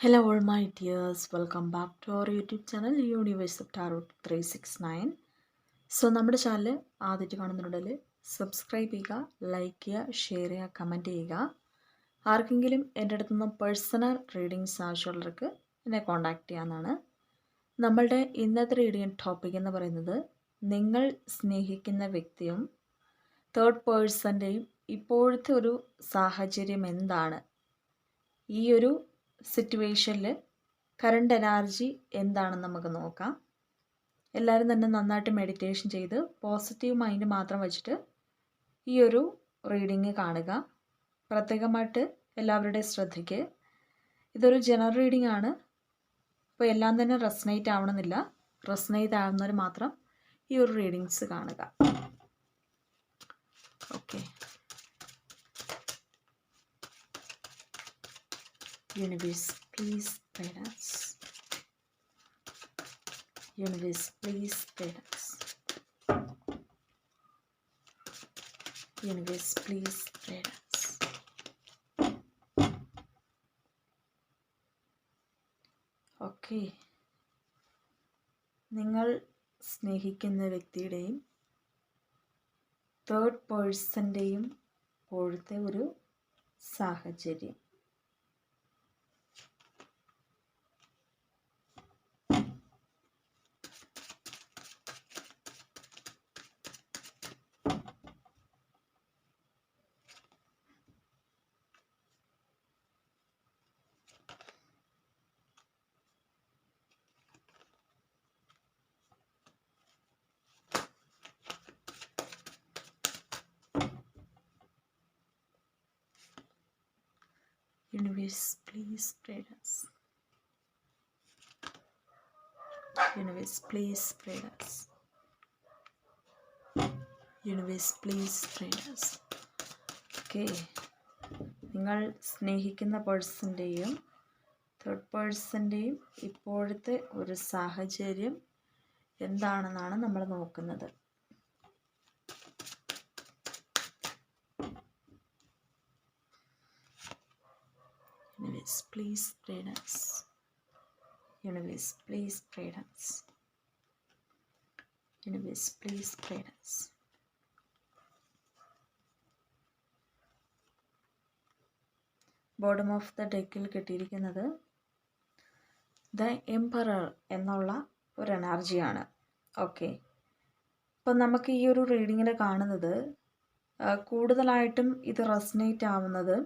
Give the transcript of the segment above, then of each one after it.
Hello, all my dears. Welcome back to our YouTube channel Universe of Tarot 369. So നമ്മുടെ channel ആദ്യമായിട്ട് കാണുന്നുണ്ടെങ്കിൽ subscribe ചെയ്യുക like ചെയ്യുക share ചെയ്യുക കമന്റ് ചെയ്യുക ആർക്കെങ്കിലും എന്റെ അടുത്ത് നിന്ന് പേഴ്സണൽ റീഡിങ്സ് ആവശ്യമുള്ളവർക്ക് എന്നെ കോൺടാക്റ്റ് ചെയ്യാമെന്നാണ് നമ്മളുടെ ഇന്നത്തെ റീഡിങ് ടോപ്പിക് എന്ന് പറയുന്നത് നിങ്ങൾ സ്നേഹിക്കുന്ന വ്യക്തിയും തേർഡ് പേഴ്സന്റെയും ഇപ്പോഴത്തെ ഒരു സാഹചര്യം എന്താണ് ഈ ഒരു സിറ്റുവേഷനിൽ കറണ്ട് എനർജി എന്താണെന്ന് നമുക്ക് നോക്കാം. എല്ലാവരും തന്നെ നന്നായിട്ട് മെഡിറ്റേഷൻ ചെയ്ത് പോസിറ്റീവ് മൈൻഡ് മാത്രം വെച്ചിട്ട് ഈ ഒരു റീഡിങ് കാണുക. പ്രത്യേകമായിട്ട് എല്ലാവരുടെയും ശ്രദ്ധയ്ക്ക്. ഇതൊരു ജനറൽ റീഡിംഗ് ആണ്. അപ്പോൾ എല്ലാം തന്നെ റെസ്നേറ്റ് ആവണമെന്നില്ല. റെസ്നേറ്റ് ആവുന്നവർ മാത്രം ഈ ഒരു റീഡിങ്സ് കാണുക. Okay Universe, please guide us. Universe, please guide us. Universe, please guide us. Okay നിങ്ങൾ സ്നേഹിക്കുന്ന വ്യക്തിയുടെയും തേർഡ് പേഴ്സന്റെയും ഇപ്പോഴത്തെ ഒരു സാഹചര്യം Universe, please spread us. Universe, please spread us. Universe, please spread us. okay നിങ്ങൾ സ്നേഹിക്കുന്ന പേഴ്സന്റെയും തേർഡ് പേഴ്സന്റെയും ഇപ്പോഴത്തെ ഒരു സാഹചര്യം എന്താണെന്നാണ് നമ്മൾ നോക്കുന്നത് Universe, please pray us. Universe, please pray us. Universe, please pray us. Bottom of the ഡെക്കിൽ കിട്ടിയിരിക്കുന്നത് ദ എംപറർ എന്നുള്ള ഒരു എനർജിയാണ് ഓക്കെ അപ്പം നമുക്ക് ഈ ഒരു റീഡിങ്ങിൽ കാണുന്നത് കൂടുതലായിട്ടും ഇത് റെസനേറ്റ് ആവുന്നത്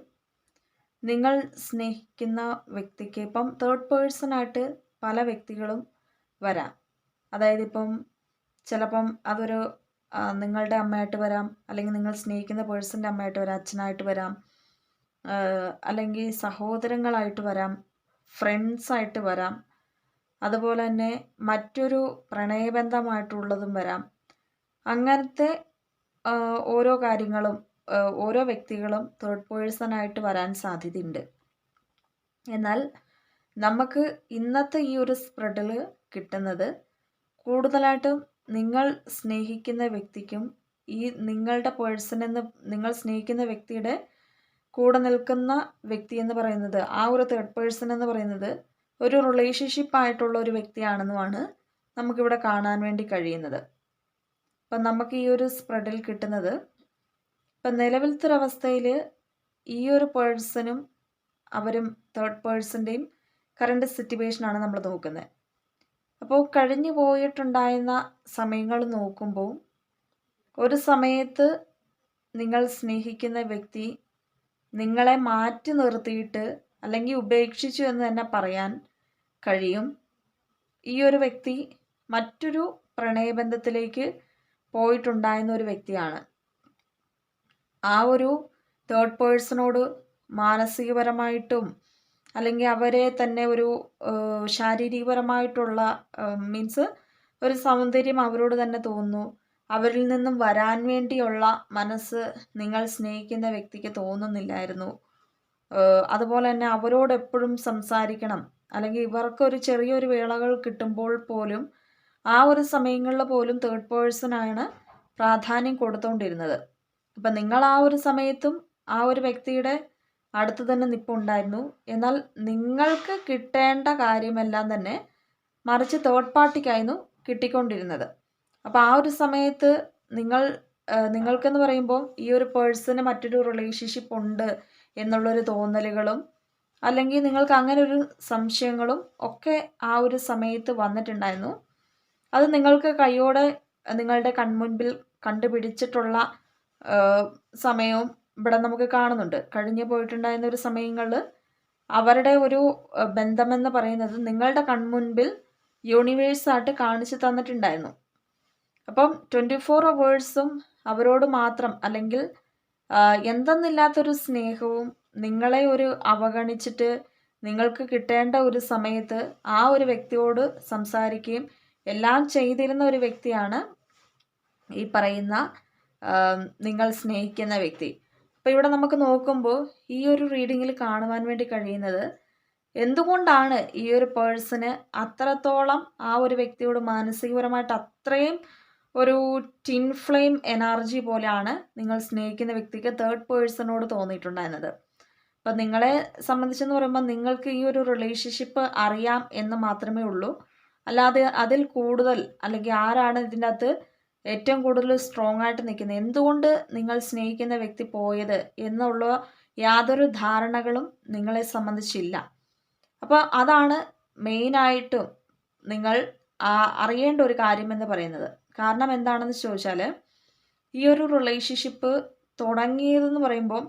നിങ്ങൾ സ്നേഹിക്കുന്ന വ്യക്തിക്ക് ഇപ്പം തേർഡ് പേഴ്സണായിട്ട് പല വ്യക്തികളും വരാം. അതായത് ഇപ്പം ചിലപ്പം അതൊരു നിങ്ങളുടെ അമ്മയായിട്ട് വരാം അല്ലെങ്കിൽ നിങ്ങൾ സ്നേഹിക്കുന്ന പേഴ്സന്റെ അമ്മയായിട്ട് വരാം അച്ഛനായിട്ട് വരാം അല്ലെങ്കിൽ സഹോദരങ്ങളായിട്ട് വരാം ഫ്രണ്ട്സായിട്ട് വരാം. അതുപോലെ തന്നെ മറ്റൊരു പ്രണയബന്ധമായിട്ടുള്ളതും വരാം. അങ്ങനത്തെ ഓരോ കാര്യങ്ങളും ഓരോ വ്യക്തികളും തേർഡ് പേഴ്സൺ ആയിട്ട് വരാൻ സാധ്യതയുണ്ട്. എന്നാൽ നമുക്ക് ഇന്നത്തെ ഈ ഒരു സ്പ്രെഡിൽ കിട്ടുന്നത് കൂടുതലായിട്ടും നിങ്ങൾ സ്നേഹിക്കുന്ന വ്യക്തിക്കും ഈ നിങ്ങളുടെ പേഴ്സൺ എന്ന് നിങ്ങൾ സ്നേഹിക്കുന്ന വ്യക്തിയുടെ കൂടെ നിൽക്കുന്ന വ്യക്തി എന്ന് പറയുന്നത് ആ ഒരു തേർഡ് പേഴ്സൺ എന്ന് പറയുന്നത് ഒരു റിലേഷൻഷിപ്പ് ആയിട്ടുള്ള ഒരു വ്യക്തിയാണെന്നുമാണ് നമുക്കിവിടെ കാണാൻ വേണ്ടി കഴിയുന്നത്. അപ്പം നമുക്ക് ഈ ഒരു സ്പ്രെഡിൽ കിട്ടുന്നത് ഇപ്പം നിലവിലത്തെ ഒരവസ്ഥയിൽ ഈ ഒരു പേഴ്സണും അവരും തേർഡ് പേഴ്സന്റെയും കറണ്ട് സിറ്റുവേഷനാണ് നമ്മൾ നോക്കുന്നത് അപ്പോൾ കഴിഞ്ഞു പോയിട്ടുണ്ടായിരുന്ന സമയങ്ങൾ നോക്കുമ്പോൾ ഒരു സമയത്ത് നിങ്ങൾ സ്നേഹിക്കുന്ന വ്യക്തി നിങ്ങളെ മാറ്റി നിർത്തിയിട്ട് അല്ലെങ്കിൽ ഉപേക്ഷിച്ചു എന്ന് തന്നെ പറയാൻ കഴിയും. ഈ ഒരു വ്യക്തി മറ്റൊരു പ്രണയബന്ധത്തിലേക്ക് പോയിട്ടുണ്ടായിരുന്ന ഒരു വ്യക്തിയാണ്. ആ ഒരു തേർഡ് പേഴ്സണോട് മാനസികപരമായിട്ടും അല്ലെങ്കിൽ അവരെ തന്നെ ഒരു ശാരീരികപരമായിട്ടുള്ള മീൻസ് ഒരു സൗന്ദര്യം അവരോട് തന്നെ തോന്നുന്നു. അവരിൽ നിന്നും വരാൻ വേണ്ടിയുള്ള മനസ്സ് നിങ്ങൾ സ്നേഹിക്കുന്ന വ്യക്തിക്ക് തോന്നുന്നില്ലായിരുന്നു. അതുപോലെ തന്നെ അവരോട് എപ്പോഴും സംസാരിക്കണം. അല്ലെങ്കിൽ ഇവർക്കൊരു ചെറിയൊരു വേളകൾ കിട്ടുമ്പോൾ പോലും ആ ഒരു സമയങ്ങളിൽ പോലും തേർഡ് പേഴ്സണാണ് പ്രാധാന്യം കൊടുത്തുകൊണ്ടിരുന്നത് അപ്പം നിങ്ങൾ ആ ഒരു സമയത്തും ആ ഒരു വ്യക്തിയുടെ അടുത്ത് തന്നെ നിപ്പുണ്ടായിരുന്നു. എന്നാൽ നിങ്ങൾക്ക് കിട്ടേണ്ട കാര്യമെല്ലാം തന്നെ മറിച്ച് തേർഡ് പാർട്ടിക്കായിരുന്നു കിട്ടിക്കൊണ്ടിരുന്നത്. അപ്പോൾ ആ ഒരു സമയത്ത് നിങ്ങൾ നിങ്ങൾക്കെന്ന് പറയുമ്പോൾ ഈ ഒരു പേഴ്സണ് മറ്റൊരു റിലേഷൻഷിപ്പ് ഉണ്ട് എന്നുള്ളൊരു തോന്നലുകളും അല്ലെങ്കിൽ നിങ്ങൾക്ക് അങ്ങനെ ഒരു സംശയങ്ങളും ഒക്കെ ആ ഒരു സമയത്ത് വന്നിട്ടുണ്ടായിരുന്നു. അത് നിങ്ങൾക്ക് കൈയോടെ നിങ്ങളുടെ കൺമുൻപിൽ കണ്ടുപിടിച്ചിട്ടുള്ള സമയവും ഇവിടെ നമുക്ക് കാണുന്നുണ്ട്. കഴിഞ്ഞു പോയിട്ടുണ്ടായിരുന്ന ഒരു സമയങ്ങളിൽ അവരുടെ ഒരു ബന്ധമെന്ന് പറയുന്നത് നിങ്ങളുടെ കൺമുൻപിൽ യൂണിവേഴ്സായിട്ട് കാണിച്ചു തന്നിട്ടുണ്ടായിരുന്നു. അപ്പം ട്വന്റി ഫോർ അവേഴ്സും അവരോട് മാത്രം അല്ലെങ്കിൽ എന്തെന്നില്ലാത്തൊരു സ്നേഹവും നിങ്ങളെ ഒരു അവഗണിച്ചിട്ട് നിങ്ങൾക്ക് കിട്ടേണ്ട ഒരു സമയത്ത് ആ ഒരു വ്യക്തിയോട് സംസാരിക്കുകയും എല്ലാം ചെയ്തിരുന്ന ഒരു വ്യക്തിയാണ് ഈ പറയുന്ന നിങ്ങൾ സ്നേഹിക്കുന്ന വ്യക്തി. അപ്പോൾ ഇവിടെ നമുക്ക് നോക്കുമ്പോൾ ഈ ഒരു റീഡിങ്ങിൽ കാണുവാൻ വേണ്ടി കഴിയുന്നത് എന്തുകൊണ്ടാണ് ഈ ഒരു പേഴ്സന് അത്രത്തോളം ആ ഒരു വ്യക്തിയോട് മാനസികപരമായിട്ട് അത്രയും ഒരു ടിൻ ഫ്ലെയിം എനർജി പോലെയാണ് നിങ്ങൾ സ്നേഹിക്കുന്ന വ്യക്തിക്ക് തേർഡ് പേഴ്സണോട് തോന്നിയിട്ടുണ്ടായിരുന്നത്? അപ്പം നിങ്ങളെ സംബന്ധിച്ചെന്ന് പറയുമ്പോൾ നിങ്ങൾക്ക് ഈ ഒരു റിലേഷൻഷിപ്പ് അറിയാം എന്ന് മാത്രമേ ഉള്ളൂ. അല്ലാതെ അതിൽ കൂടുതൽ അല്ലെങ്കിൽ ആരാണ് ഇതിന്റെ അകത്ത് ഏറ്റവും കൂടുതൽ സ്ട്രോങ് ആയിട്ട് നിൽക്കുന്നത്. എന്തുകൊണ്ട് നിങ്ങൾ സ്നേഹിക്കുന്ന വ്യക്തി പോയത് എന്നുള്ള യാതൊരു ധാരണകളും നിങ്ങളെ സംബന്ധിച്ചില്ല. അപ്പോൾ അതാണ് മെയിനായിട്ടും നിങ്ങൾ അറിയേണ്ട ഒരു കാര്യമെന്ന് പറയുന്നത്. കാരണം എന്താണെന്ന് ചോദിച്ചാൽ ഈ ഒരു റിലേഷൻഷിപ്പ് തുടങ്ങിയതെന്ന് പറയുമ്പോൾ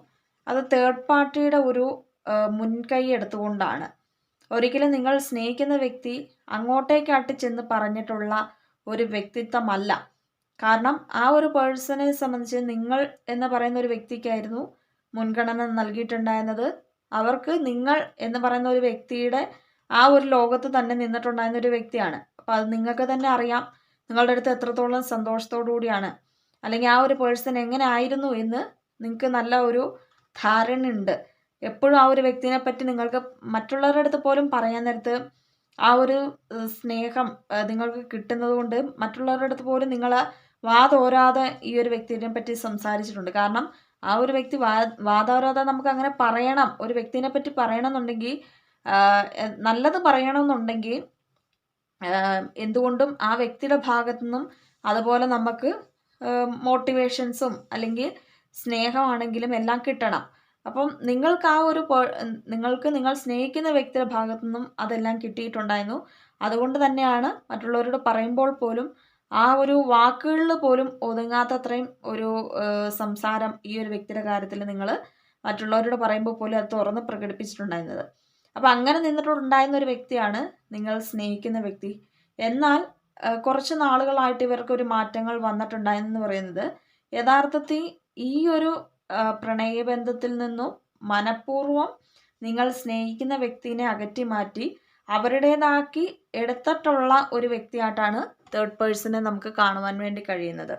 അത് തേർഡ് പാർട്ടിയുടെ ഒരു മുൻകൈ എടുത്തുകൊണ്ടാണ്. ഒരിക്കലും നിങ്ങൾ സ്നേഹിക്കുന്ന വ്യക്തി അങ്ങോട്ടേക്കാട്ടി ചെന്ന് പറഞ്ഞിട്ടുള്ള ഒരു വ്യക്തിത്വമല്ല. കാരണം ആ ഒരു പേഴ്സണെ സംബന്ധിച്ച് നിങ്ങൾ എന്ന് പറയുന്ന ഒരു വ്യക്തിക്കായിരുന്നു മുൻഗണന നൽകിയിട്ടുണ്ടായിരുന്നത്. അവർക്ക് നിങ്ങൾ എന്ന് പറയുന്ന ഒരു വ്യക്തിയുടെ ആ ഒരു ലോകത്ത് തന്നെ നിന്നിട്ടുണ്ടായിരുന്ന ഒരു വ്യക്തിയാണ്. അപ്പോൾ അത് നിങ്ങൾക്ക് തന്നെ അറിയാം. നിങ്ങളുടെ അടുത്ത് എത്രത്തോളം സന്തോഷത്തോടു കൂടിയാണ്. അല്ലെങ്കിൽ ആ ഒരു പേഴ്സൺ എങ്ങനെ ആയിരുന്നു എന്ന് നിങ്ങൾക്ക് നല്ല ഒരു ധാരണയുണ്ട്. എപ്പോഴും ആ ഒരു വ്യക്തിനെ പറ്റി നിങ്ങൾക്ക് മറ്റുള്ളവരുടെ അടുത്ത് പോലും പറയാൻ നേരത്ത് ആ ഒരു സ്നേഹം നിങ്ങൾക്ക് കിട്ടുന്നത് കൊണ്ട് മറ്റുള്ളവരുടെ അടുത്ത് പോലും നിങ്ങൾ വാതോരാതെ ഈ ഒരു വ്യക്തിനെ പറ്റി സംസാരിച്ചിട്ടുണ്ട്. കാരണം ആ ഒരു വ്യക്തി വാ വാതോരാതെ നമുക്ക് അങ്ങനെ പറയണം. ഒരു വ്യക്തിനെ പറ്റി പറയണമെന്നുണ്ടെങ്കിൽ നല്ലത് പറയണമെന്നുണ്ടെങ്കിൽ എന്തുകൊണ്ടും ആ വ്യക്തിയുടെ ഭാഗത്തു നിന്നും അതുപോലെ നമുക്ക് മോട്ടിവേഷൻസും അല്ലെങ്കിൽ സ്നേഹമാണെങ്കിലും എല്ലാം കിട്ടണം. അപ്പം നിങ്ങൾക്ക് ആ ഒരു നിങ്ങൾക്ക് നിങ്ങൾ സ്നേഹിക്കുന്ന വ്യക്തിയുടെ ഭാഗത്തു നിന്നും അതെല്ലാം കിട്ടിയിട്ടുണ്ടായിരുന്നു. അതുകൊണ്ട് തന്നെയാണ് മറ്റുള്ളവരോട് പറയുമ്പോൾ പോലും ആ ഒരു വാക്കുകളിൽ പോലും ഒതുങ്ങാത്തത്രയും ഒരു സംസാരം ഈ ഒരു വ്യക്തിയുടെ കാര്യത്തിൽ നിങ്ങൾ മറ്റുള്ളവരോട് പറയുമ്പോൾ പോലും അത് തുറന്ന് പ്രകടിപ്പിച്ചിട്ടുണ്ടായിരുന്നത്. അപ്പം അങ്ങനെ നിന്നിട്ടുണ്ടായിരുന്ന ഒരു വ്യക്തിയാണ് നിങ്ങൾ സ്നേഹിക്കുന്ന വ്യക്തി. എന്നാൽ കുറച്ച് നാളുകളായിട്ട് ഇവർക്ക് ഒരു മാറ്റങ്ങൾ വന്നിട്ടുണ്ടായെന്ന് പറയുന്നത് യഥാർത്ഥത്തിൽ ഈ ഒരു പ്രണയബന്ധത്തിൽ നിന്നും മനഃപൂർവം നിങ്ങൾ സ്നേഹിക്കുന്ന വ്യക്തിനെ അകറ്റി മാറ്റി അവരുടേതാക്കി എടുത്തിട്ടുള്ള ഒരു വ്യക്തിയായിട്ടാണ് തേർഡ് പേഴ്സണെ നമുക്ക് കാണുവാൻ വേണ്ടി കഴിയുന്നത്.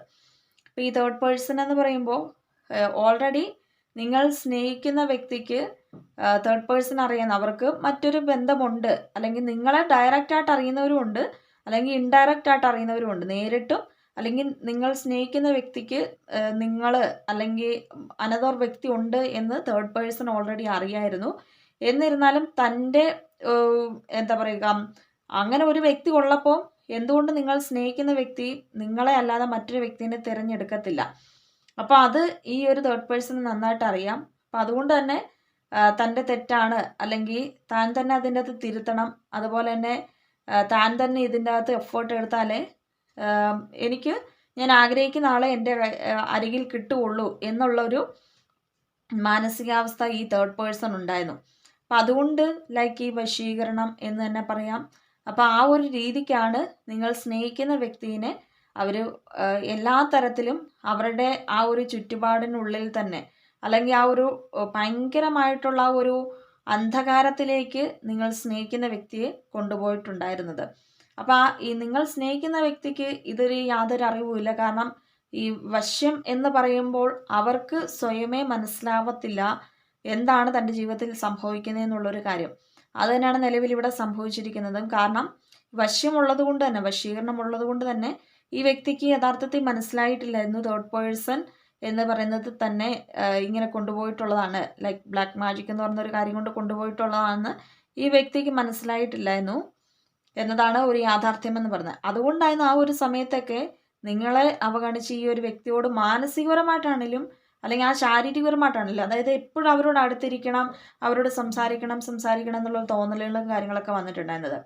അപ്പോൾ ഈ തേർഡ് പേഴ്സൺ എന്ന് പറയുമ്പോൾ ഓൾറെഡി നിങ്ങൾ സ്നേഹിക്കുന്ന വ്യക്തിക്ക് തേർഡ് പേഴ്സൺ അറിയുന്ന അവർക്ക് മറ്റൊരു ബന്ധമുണ്ട്. അല്ലെങ്കിൽ നിങ്ങളെ ഡയറക്റ്റ് ആയിട്ട് അറിയുന്നവരും ഉണ്ട്. അല്ലെങ്കിൽ ഇൻഡയറക്റ്റ് ആയിട്ട് അറിയുന്നവരും ഉണ്ട്. നേരിട്ടും അല്ലെങ്കിൽ നിങ്ങൾ സ്നേഹിക്കുന്ന വ്യക്തിക്ക് നിങ്ങൾ അല്ലെങ്കിൽ അനദർ വ്യക്തി ഉണ്ട് എന്ന് തേർഡ് പേഴ്സൺ ഓൾറെഡി അറിയായിരുന്നു. എന്നിരുന്നാലും തന്റെ എന്താ പറയുക അങ്ങനെ ഒരു വ്യക്തി ഉള്ളപ്പോൾ എന്തുകൊണ്ട് നിങ്ങൾ സ്നേഹിക്കുന്ന വ്യക്തി നിങ്ങളെ അല്ലാതെ മറ്റൊരു വ്യക്തിനെ തിരഞ്ഞെടുക്കത്തില്ല? അപ്പോൾ അത് ഈ ഒരു തേർഡ് പേഴ്സൺ നന്നായിട്ട് അറിയാം. അപ്പം അതുകൊണ്ട് തന്നെ തന്റെ തെറ്റാണ്. അല്ലെങ്കിൽ താൻ തന്നെ അതിന്റെ അകത്ത് തിരുത്തണം. അതുപോലെ തന്നെ താൻ തന്നെ ഇതിന്റെ അകത്ത് എഫേർട്ട് എടുത്താലേ എനിക്ക് ഞാൻ ആഗ്രഹിക്കുന്ന ആളെ എന്റെ അരികിൽ കിട്ടുകയുള്ളൂ എന്നുള്ളൊരു മാനസികാവസ്ഥ ഈ തേർഡ് പേഴ്സൺ ഉണ്ടായിരുന്നു. അപ്പം അതുകൊണ്ട് ലൈക്ക് ഈ വശീകരണം എന്ന് തന്നെ പറയാം. അപ്പോൾ ആ ഒരു രീതിക്കാണ് നിങ്ങൾ സ്നേഹിക്കുന്ന വ്യക്തിനെ അവർ എല്ലാ തരത്തിലും അവരുടെ ആ ഒരു ചുറ്റുപാടിനുള്ളിൽ തന്നെ അല്ലെങ്കിൽ ആ ഒരു ഭയങ്കരമായിട്ടുള്ള ഒരു അന്ധകാരത്തിലേക്ക് നിങ്ങൾ സ്നേഹിക്കുന്ന വ്യക്തിയെ കൊണ്ടുപോയിട്ടുണ്ടായിരുന്നത്. അപ്പോൾ ആ ഈ നിങ്ങൾ സ്നേഹിക്കുന്ന വ്യക്തിക്ക് ഇതൊരു യാതൊരു അറിവുമില്ല കാരണം ഈ വശ്യം എന്ന് പറയുമ്പോൾ അവർക്ക് സ്വയമേ മനസ്സിലാവത്തില്ല. എന്താണ് തന്റെ ജീവിതത്തിൽ സംഭവിക്കുന്നത് എന്നുള്ളൊരു കാര്യം. അത് തന്നെയാണ് നിലവിൽ ഇവിടെ സംഭവിച്ചിരിക്കുന്നതും. കാരണം വശ്യമുള്ളത് കൊണ്ട് തന്നെ വശീകരണം ഉള്ളത് കൊണ്ട് തന്നെ ഈ വ്യക്തിക്ക് യഥാർത്ഥത്തിൽ എന്ന് തേർഡ് പേഴ്സൺ എന്ന് പറയുന്നത് തന്നെ ഇങ്ങനെ കൊണ്ടുപോയിട്ടുള്ളതാണ്. ലൈക്ക് ബ്ലാക്ക് മാജിക് എന്ന് ഒരു കാര്യം കൊണ്ട് കൊണ്ടുപോയിട്ടുള്ളതാണെന്ന് ഈ വ്യക്തിക്ക് മനസ്സിലായിട്ടില്ലായിരുന്നു എന്നതാണ് ഒരു യാഥാർത്ഥ്യം എന്ന് പറഞ്ഞത് അതുകൊണ്ടായിരുന്നു ആ ഒരു സമയത്തൊക്കെ നിങ്ങളെ അവഗണിച്ച് ഈ ഒരു വ്യക്തിയോട് മാനസികപരമായിട്ടാണെങ്കിലും അല്ലെങ്കിൽ ആ ശാരീരികപരമായിട്ടാണല്ലോ അതായത് എപ്പോഴും അവരോട് അടുത്തിരിക്കണം അവരോട് സംസാരിക്കണം സംസാരിക്കണം എന്നുള്ള തോന്നലുകളും കാര്യങ്ങളൊക്കെ വന്നിട്ടുണ്ടായിരുന്നത്.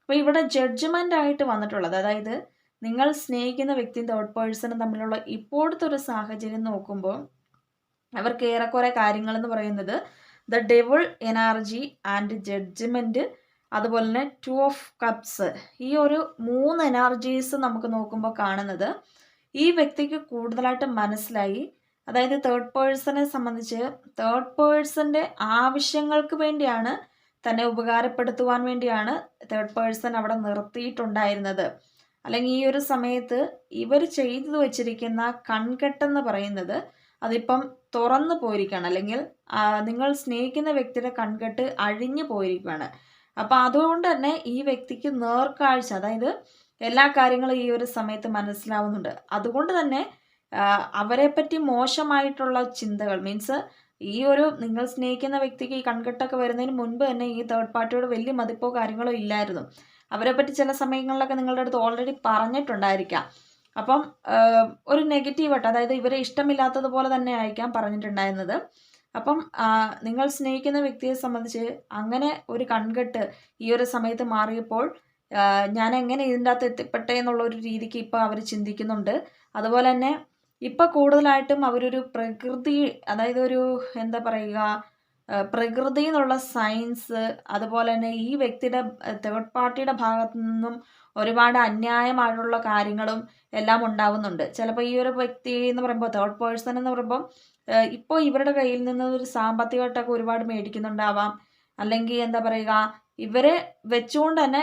അപ്പോൾ ഇവിടെ ജഡ്ജ്മെന്റ് ആയിട്ട് വന്നിട്ടുള്ളത് അതായത് നിങ്ങൾ സ്നേഹിക്കുന്ന വ്യക്തിയും തേർഡ് പേഴ്സണും തമ്മിലുള്ള ഇപ്പോഴത്തെ ഒരു സാഹചര്യം നോക്കുമ്പോൾ അവർക്ക് ഏറെക്കുറെ കാര്യങ്ങൾ എന്ന് പറയുന്നത് the devil energy and judgment അതുപോലെ തന്നെ ടു ഓഫ് കപ്സ് ഈ ഒരു മൂന്ന് എനർജീസ് നമുക്ക് നോക്കുമ്പോൾ കാണുന്നത് ഈ വ്യക്തിക്ക് കൂടുതലായിട്ട് മനസ്സിലായി അതായത് തേർഡ് പേഴ്സണെ സംബന്ധിച്ച് തേർഡ് പേഴ്സന്റെ ആവശ്യങ്ങൾക്ക് വേണ്ടിയാണ് തന്നെ ഉപകാരപ്പെടുത്തുവാൻ വേണ്ടിയാണ് തേർഡ് പേഴ്സൺ അവിടെ നിർത്തിയിട്ടുണ്ടായിരുന്നത്. അല്ലെങ്കിൽ ഈ ഒരു സമയത്ത് ഇവർ ചെയ്തു വച്ചിരിക്കുന്ന കൺകെട്ടെന്ന് പറയുന്നത് അതിപ്പം തുറന്നു പോയിരിക്കുകയാണ്. അല്ലെങ്കിൽ നിങ്ങൾ സ്നേഹിക്കുന്ന വ്യക്തിയുടെ കൺകെട്ട് അഴിഞ്ഞു പോയിരിക്കുകയാണ്. അപ്പം അതുകൊണ്ട് തന്നെ ഈ വ്യക്തിക്ക് നേർക്കാഴ്ച അതായത് എല്ലാ കാര്യങ്ങളും ഈ ഒരു സമയത്ത് മനസ്സിലാവുന്നുണ്ട്. അതുകൊണ്ട് തന്നെ അവരെ പറ്റി മോശമായിട്ടുള്ള ചിന്തകൾ മീൻസ് ഈ ഒരു നിങ്ങൾ സ്നേഹിക്കുന്ന വ്യക്തിക്ക് ഈ കൺകെട്ടൊക്കെ വരുന്നതിന് മുൻപ് തന്നെ ഈ തേർഡ് പാർട്ടിയോട് വലിയ മതിപ്പോ കാര്യങ്ങളോ ഇല്ലായിരുന്നു. അവരെ പറ്റി ചില സമയങ്ങളിലൊക്കെ നിങ്ങളുടെ അടുത്ത് ഓൾറെഡി പറഞ്ഞിട്ടുണ്ടായിരിക്കാം. അപ്പം ഒരു നെഗറ്റീവായിട്ട് അതായത് ഇവരെ ഇഷ്ടമില്ലാത്തതുപോലെ തന്നെ ആയിരിക്കാം പറഞ്ഞിട്ടുണ്ടായിരുന്നത്. അപ്പം നിങ്ങൾ സ്നേഹിക്കുന്ന വ്യക്തിയെ സംബന്ധിച്ച് അങ്ങനെ ഒരു കൺകെട്ട് ഈ ഒരു സമയത്ത് മാറിയപ്പോൾ ഞാൻ എങ്ങനെ ഇതിന്റെ അകത്ത് എത്തിപ്പെട്ടെ എന്നുള്ള ഒരു രീതിക്ക് ഇപ്പോൾ അവർ ചിന്തിക്കുന്നുണ്ട്. അതുപോലെ തന്നെ ഇപ്പം കൂടുതലായിട്ടും അവരൊരു പ്രകൃതി അതായത് ഒരു എന്താ പറയുക പ്രകൃതി എന്നുള്ള സയൻസ് അതുപോലെ തന്നെ ഈ വ്യക്തിയുടെ തേർഡ് പാർട്ടിയുടെ ഭാഗത്തു നിന്നും ഒരുപാട് അന്യായമായിട്ടുള്ള കാര്യങ്ങളും എല്ലാം ഉണ്ടാവുന്നുണ്ട്. ചിലപ്പോൾ ഈ ഒരു വ്യക്തി എന്ന് പറയുമ്പോൾ തേർഡ് പേഴ്സൺ എന്ന് പറയുമ്പോൾ ഇപ്പോൾ ഇവരുടെ കയ്യിൽ നിന്ന് ഒരു സാമ്പത്തികമായിട്ടൊക്കെ ഒരുപാട് മേടിക്കുന്നുണ്ടാവാം. അല്ലെങ്കിൽ എന്താ പറയുക ഇവരെ വെച്ചുകൊണ്ട് തന്നെ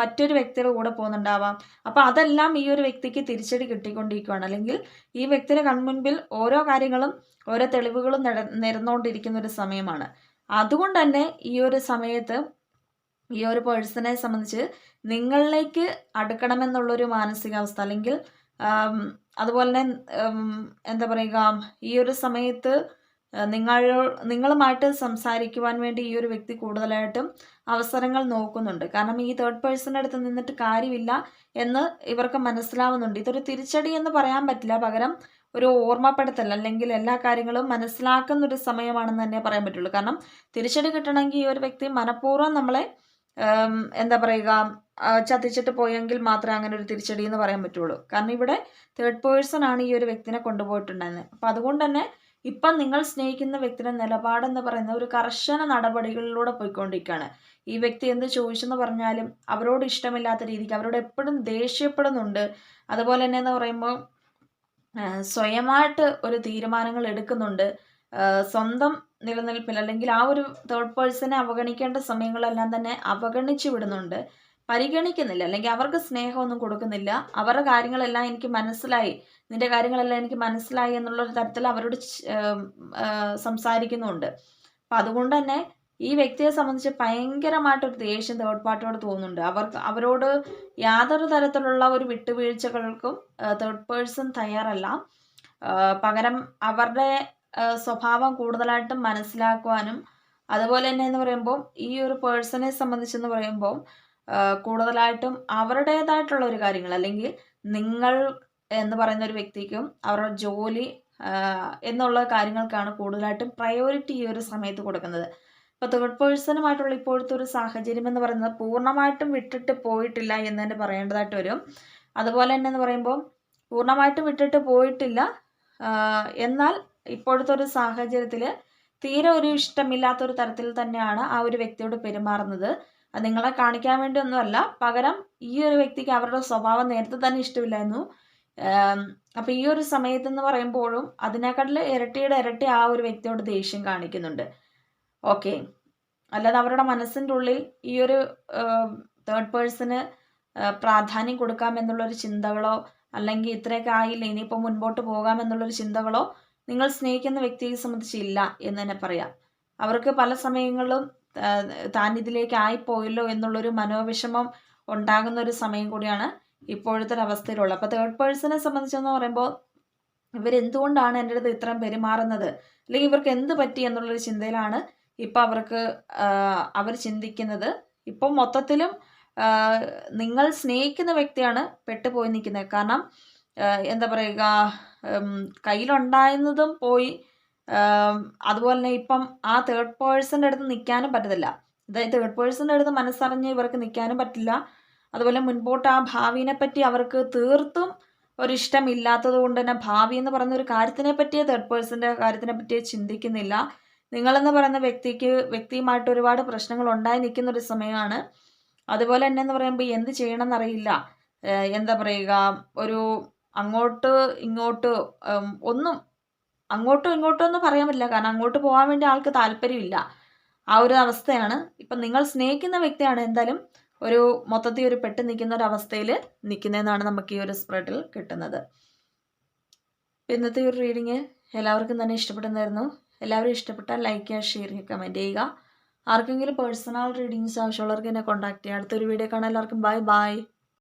മറ്റൊരു വ്യക്തിയുടെ കൂടെ പോകുന്നുണ്ടാവാം. അപ്പോൾ അതെല്ലാം ഈ ഒരു വ്യക്തിക്ക് തിരിച്ചടി കിട്ടിക്കൊണ്ടിരിക്കുകയാണ് അല്ലെങ്കിൽ ഈ വ്യക്തിയുടെ കൺമുൻപിൽ ഓരോ കാര്യങ്ങളും ഓരോ തെളിവുകളും നിരന്നുകൊണ്ടിരിക്കുന്ന ഒരു സമയമാണ്. അതുകൊണ്ട് തന്നെ ഈ ഒരു സമയത്ത് ഈ ഒരു പേഴ്സണെ സംബന്ധിച്ച് നിങ്ങളിലേക്ക് അടുക്കണമെന്നുള്ളൊരു മാനസികാവസ്ഥ അല്ലെങ്കിൽ അതുപോലെ തന്നെ എന്താ പറയുക ഈ ഒരു സമയത്ത് നിങ്ങൾ നിങ്ങളുമായിട്ട് സംസാരിക്കുവാൻ വേണ്ടി ഈ ഒരു വ്യക്തി കൂടുതലായിട്ടും അവസരങ്ങൾ നോക്കുന്നുണ്ട്. കാരണം ഈ തേർഡ് പേഴ്സണിന്റെ അടുത്ത് നിന്നിട്ട് കാര്യമില്ല എന്ന് ഇവർക്ക് മനസ്സിലാവുന്നുണ്ട്. ഇതൊരു തിരിച്ചടി എന്ന് പറയാൻ പറ്റില്ല. പകരം ഒരു ഓർമ്മപ്പെടുത്തൽ അല്ലെങ്കിൽ എല്ലാ കാര്യങ്ങളും മനസ്സിലാക്കുന്ന ഒരു സമയമാണെന്ന് തന്നെ പറയാൻ പറ്റുള്ളൂ. കാരണം തിരിച്ചടി കിട്ടണമെങ്കിൽ ഈ ഒരു വ്യക്തി മനഃപൂർവം നമ്മളെ എന്താ പറയുക ചതിച്ചിട്ട് പോയെങ്കിൽ മാത്രമേ അങ്ങനെ ഒരു തിരിച്ചടി എന്ന് പറയാൻ പറ്റുള്ളൂ. കാരണം ഇവിടെ തേർഡ് പേഴ്സൺ ആണ് ഈ ഒരു വ്യക്തിനെ കൊണ്ടുപോയിട്ടുണ്ടായിരുന്നത്. അപ്പം അതുകൊണ്ട് തന്നെ ഇപ്പം നിങ്ങൾ സ്നേഹിക്കുന്ന വ്യക്തിയുടെ നിലപാടെന്ന് പറയുന്ന ഒരു കർശന നടപടികളിലൂടെ പോയിക്കൊണ്ടിരിക്കുകയാണ്. ഈ വ്യക്തി എന്ത് ചോദിച്ചെന്ന് പറഞ്ഞാലും അവരോട് ഇഷ്ടമില്ലാത്ത രീതിക്ക് അവരോട് എപ്പോഴും ദേഷ്യപ്പെടുന്നുണ്ട്. അതുപോലെ തന്നെ എന്ന് പറയുമ്പോൾ സ്വയമായിട്ട് ഒരു തീരുമാനങ്ങൾ എടുക്കുന്നുണ്ട്. സ്വന്തം നിലനിൽപ്പിൽ അല്ലെങ്കിൽ ആ ഒരു തേർഡ് പേഴ്സണെ അവഗണിക്കേണ്ട സമയങ്ങളെല്ലാം തന്നെ അവഗണിച്ചു വിടുന്നുണ്ട്. പരിഗണിക്കുന്നില്ല. അല്ലെങ്കിൽ അവർക്ക് സ്നേഹമൊന്നും കൊടുക്കുന്നില്ല. അവരുടെ കാര്യങ്ങളെല്ലാം എനിക്ക് മനസ്സിലായി. നിന്റെ കാര്യങ്ങളെല്ലാം എനിക്ക് മനസ്സിലായി എന്നുള്ള തരത്തിൽ അവരോട് സംസാരിക്കുന്നുണ്ട്. അപ്പം അതുകൊണ്ട് തന്നെ ഈ വ്യക്തിയെ സംബന്ധിച്ച് ഭയങ്കരമായിട്ടൊരു ദേഷ്യം തേർഡ് പാർട്ടിയോട് തോന്നുന്നുണ്ട്. അവർക്ക് അവരോട് യാതൊരു തരത്തിലുള്ള ഒരു വിട്ടുവീഴ്ചകൾക്കും തേർഡ് പേഴ്സൺ തയ്യാറല്ല. പകരം അവരുടെ സ്വഭാവം കൂടുതലായിട്ടും മനസ്സിലാക്കുവാനും അതുപോലെ തന്നെ എന്ന് പറയുമ്പോൾ ഈ ഒരു പേഴ്സണെ സംബന്ധിച്ചെന്ന് പറയുമ്പോൾ കൂടുതലായിട്ടും അവരുടേതായിട്ടുള്ള ഒരു കാര്യങ്ങൾ അല്ലെങ്കിൽ നിങ്ങൾ എന്ന് പറയുന്ന ഒരു വ്യക്തിക്കും അവരുടെ ജോലി എന്നുള്ള കാര്യങ്ങൾക്കാണ് കൂടുതലായിട്ടും പ്രയോറിറ്റി ഈ ഒരു സമയത്ത് കൊടുക്കുന്നത്. ഇപ്പോൾ തേർഡ് പേഴ്സണുമായിട്ടുള്ള ഇപ്പോഴത്തെ ഒരു സാഹചര്യം എന്ന് പറയുന്നത് പൂർണമായിട്ടും വിട്ടിട്ട് പോയിട്ടില്ല എന്ന് തന്നെ പറയേണ്ടതായിട്ട് വരും. അതുപോലെ തന്നെ എന്ന് പറയുമ്പോൾ പൂർണമായിട്ടും വിട്ടിട്ട് പോയിട്ടില്ല എന്നാൽ ഇപ്പോഴത്തെ ഒരു സാഹചര്യത്തിൽ തീരെ ഒരു ഇഷ്ടമില്ലാത്തൊരു തരത്തിൽ തന്നെയാണ് ആ ഒരു വ്യക്തിയോട് പെരുമാറുന്നത്. അത് നിങ്ങളെ കാണിക്കാൻ വേണ്ടി ഒന്നുമല്ല പകരം ഈ ഒരു വ്യക്തിക്ക് അവരുടെ സ്വഭാവം നേരത്തെ തന്നെ ഇഷ്ടമില്ലായിരുന്നു. അപ്പോൾ ഈ ഒരു സമയത്ത് എന്ന് പറയുമ്പോഴും അതിനേക്കാട്ടിൽ ഇരട്ടിയുടെ ഇരട്ടി ആ ഒരു വ്യക്തിയോട് ദേഷ്യം കാണിക്കുന്നുണ്ട്. ഓക്കെ. അല്ലാതെ അവരുടെ മനസ്സിന്റെ ഉള്ളിൽ ഈ ഒരു തേർഡ് പേഴ്സണ് പ്രാധാന്യം കൊടുക്കാമെന്നുള്ളൊരു ചിന്തകളോ അല്ലെങ്കിൽ ഇത്രയൊക്കെ ആയില്ല ഇനിയിപ്പോൾ മുൻപോട്ട് പോകാമെന്നുള്ളൊരു ചിന്തകളോ നിങ്ങൾ സ്നേഹിക്കുന്ന വ്യക്തിയെ സംബന്ധിച്ചില്ല എന്ന് തന്നെ പറയാം. അവർക്ക് പല സമയങ്ങളിലും താൻ ഇതിലേക്ക് ആയിപ്പോയല്ലോ എന്നുള്ളൊരു മനോവിഷമം ഉണ്ടാകുന്ന ഒരു സമയം കൂടിയാണ് ഇപ്പോഴത്തെ ഒരു അവസ്ഥയിലുള്ളത്. അപ്പോൾ തേർഡ് പേഴ്സണെ സംബന്ധിച്ചെന്ന് പറയുമ്പോൾ ഇവരെന്തുകൊണ്ടാണ് എന്റെ അടുത്ത് ഇത്രയും പെരുമാറുന്നത്? അല്ലെങ്കിൽ ഇവർക്ക് എന്ത് പറ്റി എന്നുള്ളൊരു ചിന്തയിലാണ് ഇപ്പം അവർക്ക് അവർ ചിന്തിക്കുന്നത് ഇപ്പം മൊത്തത്തിലും നിങ്ങൾ സ്നേഹിക്കുന്ന വ്യക്തിയാണ് പെട്ടുപോയി നിൽക്കുന്നത്. കാരണം എന്താ പറയുക കയ്യിലുണ്ടായിരുന്നതും പോയി അതുപോലെ തന്നെ ഇപ്പം ആ തേർഡ് പേഴ്സന്റെ അടുത്ത് നിൽക്കാനും പറ്റത്തില്ല. അതായത് തേർഡ് പേഴ്സന്റെ അടുത്ത് മനസ്സറിഞ്ഞ് ഇവർക്ക് നിൽക്കാനും പറ്റില്ല. അതുപോലെ മുൻപോട്ട് ആ ഭാവിനെ പറ്റി അവർക്ക് തീർത്തും ഒരിഷ്ടമില്ലാത്തത് കൊണ്ട് തന്നെ ഭാവി എന്ന് പറയുന്ന ഒരു കാര്യത്തിനെ പറ്റിയേ തേർഡ് പേഴ്സന്റെ കാര്യത്തിനെ പറ്റിയേ ചിന്തിക്കുന്നില്ല. നിങ്ങളെന്ന് പറയുന്ന വ്യക്തിക്ക് വ്യക്തിയുമായിട്ട് ഒരുപാട് പ്രശ്നങ്ങൾ ഉണ്ടായി നിൽക്കുന്ന ഒരു സമയമാണ്. അതുപോലെ തന്നെ എന്ന് പറയുമ്പോൾ എന്ത് ചെയ്യണം എന്നറിയില്ല എന്താ പറയുക ഒരു അങ്ങോട്ട് ഇങ്ങോട്ട് ഒന്നും അങ്ങോട്ടും ഇങ്ങോട്ടും ഒന്നും പറയാൻ പറ്റില്ല. കാരണം അങ്ങോട്ട് പോകാൻ വേണ്ടി ആൾക്ക് താല്പര്യമില്ല. ആ ഒരു അവസ്ഥയാണ്. ഇപ്പം നിങ്ങൾ സ്നേഹിക്കുന്ന വ്യക്തിയാണ് എന്തായാലും ഒരു മൊത്തത്തിൽ ഒരു പെട്ട് നിൽക്കുന്ന ഒരു അവസ്ഥയിൽ നിൽക്കുന്നതെന്നാണ് നമുക്ക് ഈ ഒരു സ്പ്രെഡിൽ കിട്ടുന്നത്. ഇന്നത്തെ ഒരു റീഡിങ് എല്ലാവർക്കും തന്നെ ഇഷ്ടപ്പെടുന്നായിരുന്നു എല്ലാവരും ഇഷ്ടപ്പെട്ടാൽ ലൈക്ക് ചെയ്യുക ഷെയർ ചെയ്യുക കമന്റ് ചെയ്യുക. ആർക്കെങ്കിലും പേഴ്സണൽ റീഡിങ്സ് ആവശ്യമുള്ളവർക്ക് എന്നെ കോൺടാക്ട് ചെയ്യുക. അടുത്തൊരു വീഡിയോ കാണാൻ എല്ലാവർക്കും ബൈ ബൈ